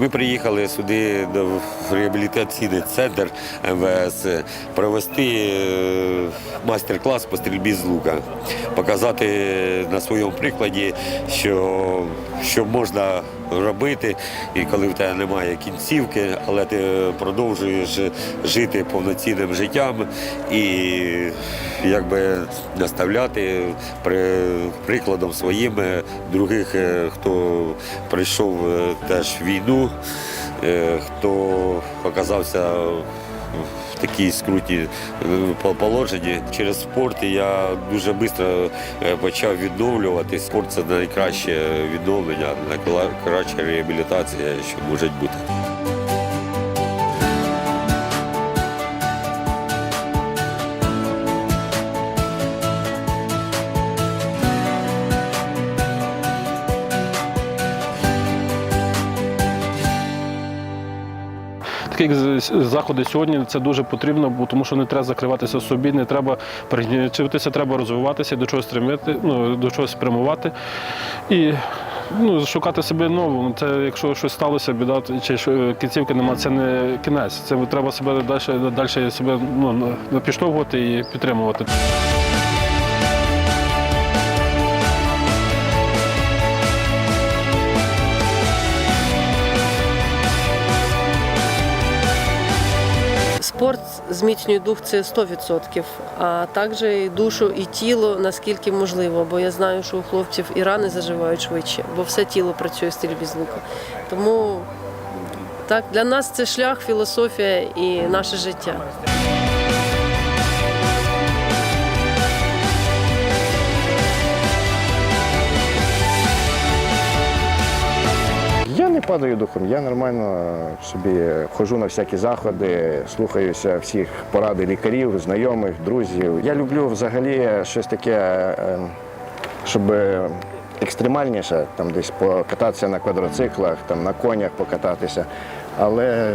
Ми приїхали сюди до реабілітаційний центр МВС провести е, майстер-клас по стрільбі з лука, показати на своєму прикладі, що, що можна робити, і коли в тебе немає кінцівки, але ти продовжуєш жити повноцінним життям і якби наставляти при, прикладом своїм е, других, е, хто прийшов е, теж війну, хто оказався в такій скруті е, положенні. Через спорт я дуже швидко е, почав відновлювати. Спорт це найкраще відновлення, найкраща реабілітація, що може бути. Такі заходи сьогодні це дуже потрібно, бо тому що не треба закриватися собі, не треба пригнічуватися, треба розвиватися, до чогось стремити, ну, до чогось спрямувати. І ну, шукати себе нову. Це якщо щось сталося, біда чи кінцівки немає, це не кінець. Це треба себе далі, далі себе ну, на- і підтримувати. Спорт зміцнює дух це 100%, а також і душу і тіло наскільки можливо, бо я знаю, що у хлопців і рани заживають швидше, бо все тіло працює в стрільбі з лука. Тому так, для нас це шлях, філософія і наше життя. Падаю духом, я нормально собі ходжу на всякі заходи, слухаюся всіх поради лікарів, знайомих, друзів. Я люблю взагалі щось таке, е, щоб екстремальніше, там десь покататися на квадроциклах, там на конях покататися. Але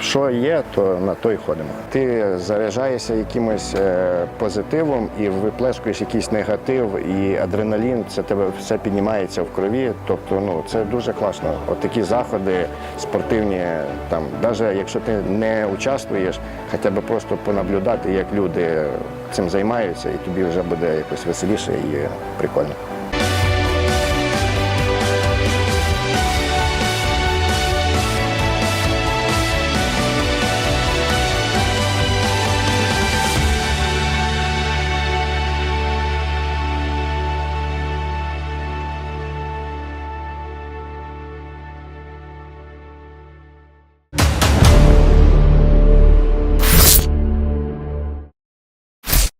що є, то на то й ходимо. Ти заряджаєшся якимось е, позитивом і виплескуєш якийсь негатив, і адреналін, це тебе все піднімається в крові. Тобто, ну це дуже класно. От такі заходи спортивні, там, навіть якщо ти не участвуєш, хоча б просто понаблюдати, як люди цим займаються, і тобі вже буде якось веселіше і прикольно.